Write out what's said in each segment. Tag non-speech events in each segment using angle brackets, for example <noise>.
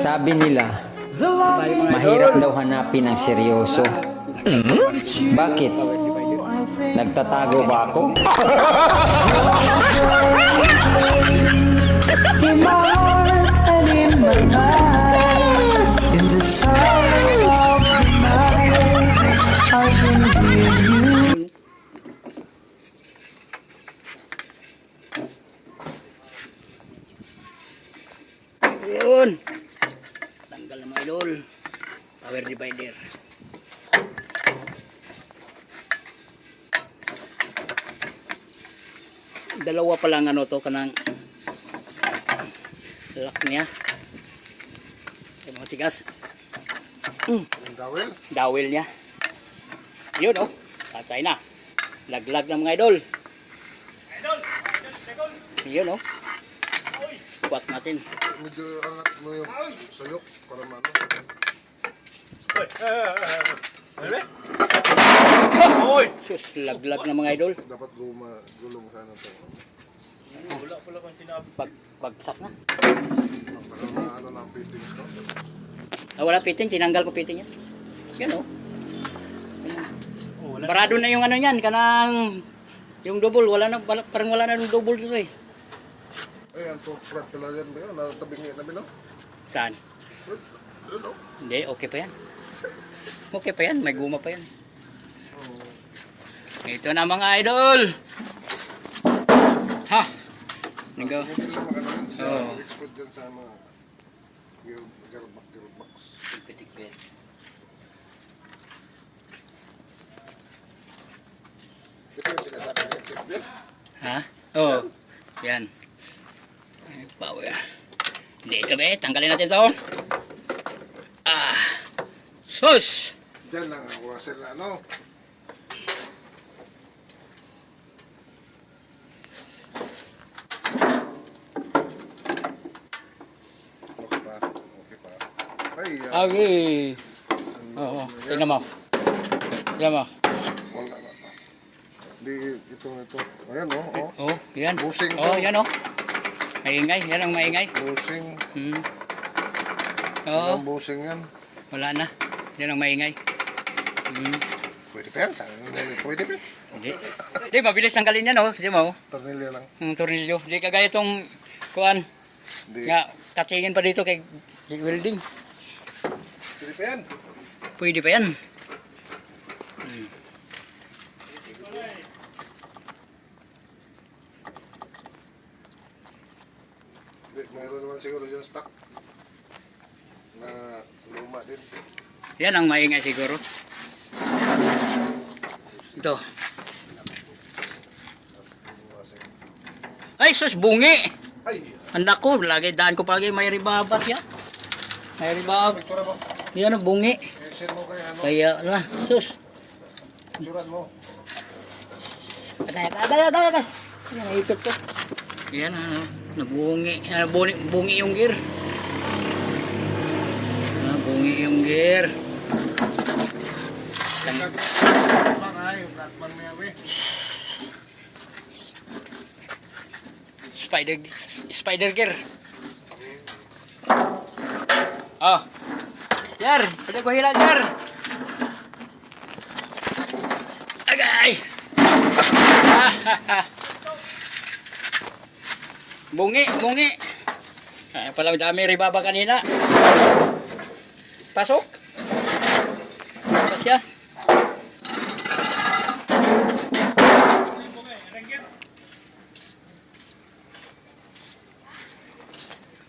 Sabi nila, mahirap daw hanapin ang seryoso. Bakit? Nagtatago ba ako? in my heart and in my mind. Yun. Tanggal na mga idol. Power divider. Dalawa pa lang ano to kanang lock niya. Yung mga tigas. Mm. Dawel? Dawil niya. Yun oh. Patay na. Laglag ng mga idol. Yun oh. Kuwat natin. Medyo angat mo yung sayok para mano. Sus, laglag ng mga idol. Dapat guma, gulong sana to. Pag, bagsak na. Para na ano na ang fittings no? Ah, wala fitting, tinanggal ko fitting yan. Yan o. Barado na yung ano yan, kanang yung double, wala na, wala, parang wala na yung double dito eh. Ay, ang flat pala yan ba yun? Natabingi na bino? Saan? Ano? Hindi, okay pa yan. Okay pa yan, may guma pa yan. Ito na mga idol! Ha! Yun sa Oo. expert dyan sa mga gear, gearbox, gearbox. Yan. Ha? Oo. Oh, yan. Dito be, tanggalin natin to. Ah. Sus! Dyan lang ang washer na ano. Okay pa, okay pa. Ay, ah, Okay. Oo, tingnan mo. Tingnan mo. wala na. Di, ito, ito. Ayan, oh, oh. Oh, yan. Busing. Oh, yan oh. Maingay, yan ang maingay. Busing. Hmm. Oo, Ang busing yan. wala na. Yan ang maingay. Hmm. Pwede pa yan. Pwede pa. Hindi. Hindi, mabilis tanggalin yan oh. Hindi mo. Tornilyo lang. Yung tornilyo. Hindi kagaya itong kuan. Di. Nga, katingin pa dito kay, kay welding. Pwede pa yan. Pwede pa yan. Di, naman siguro dyan stock. Na luma din. Yan ang maingay siguro. Ito. Ay, sus, bungi! Ay! Anak ko, lagi daan ko palagi may ribabas ya. May ribab. Yan ang bungi. Kaya na, sus. Picturean mo. Atay, atay, atay, atay. Yan, ikot ko. Yan, ano, nabungi. Ano, bungi, bungi yung gear. Ah, bungi yung gear. Spider, spider gear. Oh. Jar, ada ko hila, Jar. Agay. <laughs> bungi, bungi. Ay, pala dami ribaba kanina. Pasok. Siya.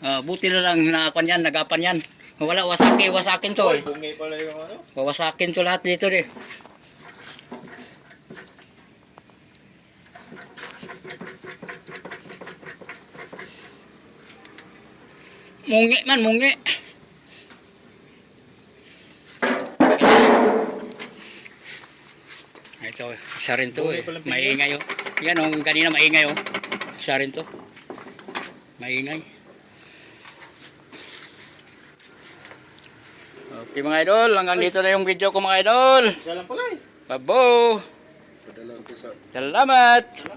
Ah, buti na lang nakakuan yan, nagapan yan. Wala, wasaki, wasakin to eh. Bungi pala yung ano. Wawasakin to lahat dito eh. Mungi man, mungi. Ito, isa rin to eh. Maingay oh. Yan oh, kanina maingay oh. Isa rin to. Maingay. Okay mga idol, hanggang dito na yung video ko mga idol. Isa lang pala eh. Babo! Padala ko sa Salamat!